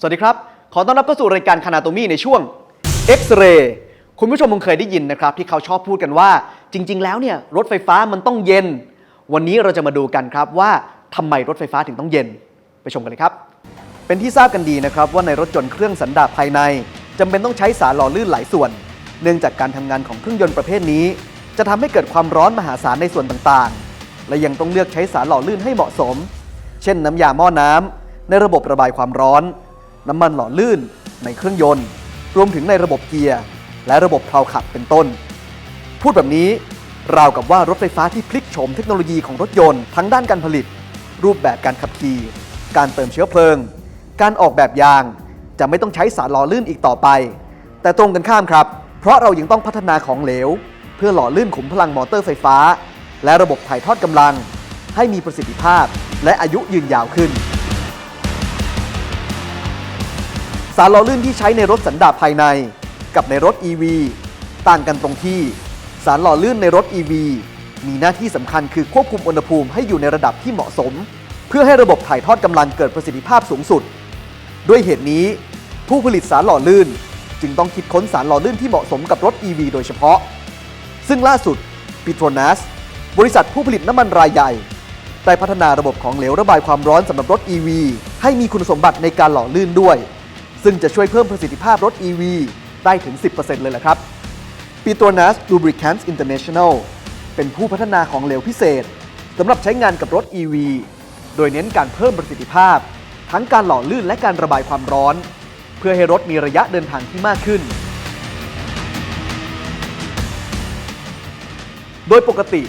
สวัสดีครับ ขอต้อนรับเข้าสู่รายการคานาโตมีในช่วง X-ray คุณผู้ชมคงเคยได้ยินนะครับ ที่เขาชอบพูดกันว่า จริง ๆ แล้วเนี่ยรถไฟฟ้ามันต้องเย็น วันนี้เราจะมาดูกันครับว่าทำไมรถไฟฟ้าถึงต้องเย็น ไปชมกันเลยครับ เป็นที่ทราบกันดีนะครับว่าในรถยนต์เครื่องสันดาปภายในจำเป็นต้องใช้สารหล่อลื่นหลายส่วน เนื่องจากการทำงานของเครื่องยนต์ประเภทนี้ จะทำให้เกิดความร้อนมหาศาลในส่วนต่างๆ และยังต้องเลือกใช้สารหล่อลื่นให้เหมาะสม เช่น น้ำยาหม้อน้ำในระบบระบายความร้อน น้ำมันหล่อลื่นในเครื่องยนต์ รวมถึงในระบบเกียร์ และระบบเพลาขับเป็นต้น พูดแบบนี้ราวกับว่ารถไฟฟ้าที่พลิกโฉมเทคโนโลยีของรถยนต์ทั้งด้านการผลิต รูปแบบการขับขี่ การเติมเชื้อเพลิง การออกแบบยาง จะไม่ต้องใช้สารหล่อลื่นอีกต่อไป แต่ตรงกันข้ามครับ เพราะเรายังต้องพัฒนาของเหลว เพื่อหล่อลื่นขุมพลังมอเตอร์ไฟฟ้า และระบบถ่ายทอดกำลัง ให้มีประสิทธิภาพและอายุยืนยาวขึ้น สารหล่อลื่นที่ใช้ในรถสันดาปภายใน กับในรถ EV ต่างกันตรงที่ สารหล่อลื่นในรถ EV มีหน้าที่สำคัญคือควบคุมอุณหภูมิให้อยู่ในระดับที่เหมาะสม เพื่อให้ระบบถ่ายทอดกำลังเกิดประสิทธิภาพสูงสุด ด้วยเหตุนี้ ผู้ผลิตสารหล่อลื่น จึงต้องคิดค้นสารหล่อลื่นที่เหมาะสมกับรถ EV โดยเฉพาะ ซึ่งล่าสุด Petronas บริษัทผู้ผลิตน้ำมันรายใหญ่ได้พัฒนาระบบของเหลวระบายความร้อนสำหรับรถ EV ให้มีคุณสมบัติในการหล่อลื่นด้วย ซึ่งจะช่วยเพิ่มประสิทธิภาพรถ EV ได้ถึง 10%เลยละครับ Petronas Lubricants International เป็นผู้พัฒนาของเหลวพิเศษสำหรับใช้งานกับรถ EV โดยเน้นการเพิ่มประสิทธิภาพ ทั้งการหล่อลื่นและการระบายความร้อน เพื่อให้รถมีระยะเดินทางที่มากขึ้น โดยปกติ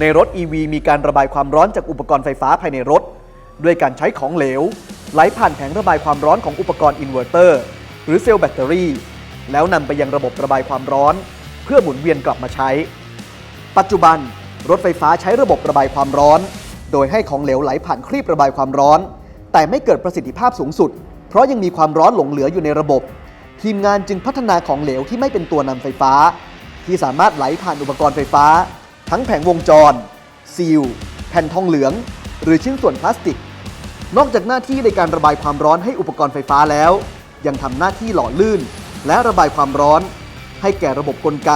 ในรถ EV มีการระบายความร้อนจากอุปกรณ์ไฟฟ้าภายในรถ ด้วยการใช้ของเหลว ไหลผ่านแผงระบายความร้อนของอุปกรณ์อินเวอร์เตอร์หรือเซลล์แบตเตอรี่ แล้วนำไปยังระบบระบายความร้อน เพื่อหมุนเวียนกลับมาใช้ ปัจจุบันรถไฟฟ้าใช้ระบบระบายความร้อน โดยให้ของเหลวไหลผ่านครีบระบายความร้อน แต่ไม่เกิดประสิทธิภาพสูงสุด เพราะยังมีความร้อนหลงเหลืออยู่ในระบบ ทีมงานจึงพัฒนาของเหลวที่ไม่เป็นตัวนำไฟฟ้า ที่สามารถไหลผ่านอุปกรณ์ไฟฟ้า ทั้งแผงวงจร ซีล แผ่นทองเหลือง หรือชิ้นส่วนพลาสติก นอกจากหน้าที่ในการระบายความร้อนให้อุปกรณ์ไฟฟ้าแล้ว ยังทำหน้าที่หล่อลื่น และระบายความร้อน ให้แก่ระบบกลไก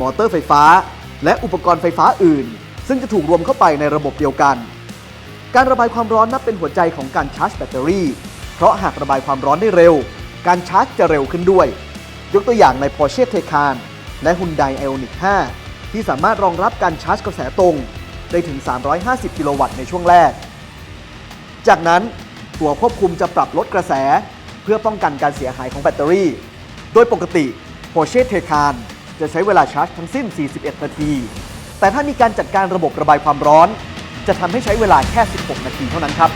มอเตอร์ไฟฟ้า และอุปกรณ์ไฟฟ้าอื่น ซึ่งจะถูกรวมเข้าไปในระบบเดียวกัน การระบายความร้อนนับเป็นหัวใจของการชาร์จแบตเตอรี่ เพราะหากระบายความร้อนได้เร็ว การชาร์จจะเร็วขึ้นด้วย ยกตัวอย่างใน Porsche Taycan และ Hyundai Ioniq 5 ที่สามารถรองรับการชาร์จกระแสตรง ได้ถึง 350 กิโลวัตต์ในช่วงแรก จากนั้นตัวควบคุมจะปรับลดกระแส เพื่อป้องกันการเสียหายของแบตเตอรี่ โดยปกติ Porsche Taycan จะใช้เวลาชาร์จทั้งสิ้น 41 นาที แต่ถ้ามีการจัดการระบบระบายความร้อน จะทำให้ใช้เวลาแค่ 16 นาทีเท่านั้นครับ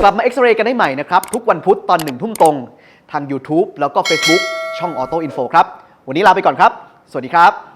กลับมาเอ็กซเรย์กันได้ใหม่นะครับ ทุกวันพุธตอนหนึ่งทุ่มตรง ทาง YouTube แล้วก็ Facebook ช่อง Auto Info ครับ วันนี้ลาไปก่อนครับ สวัสดีครับ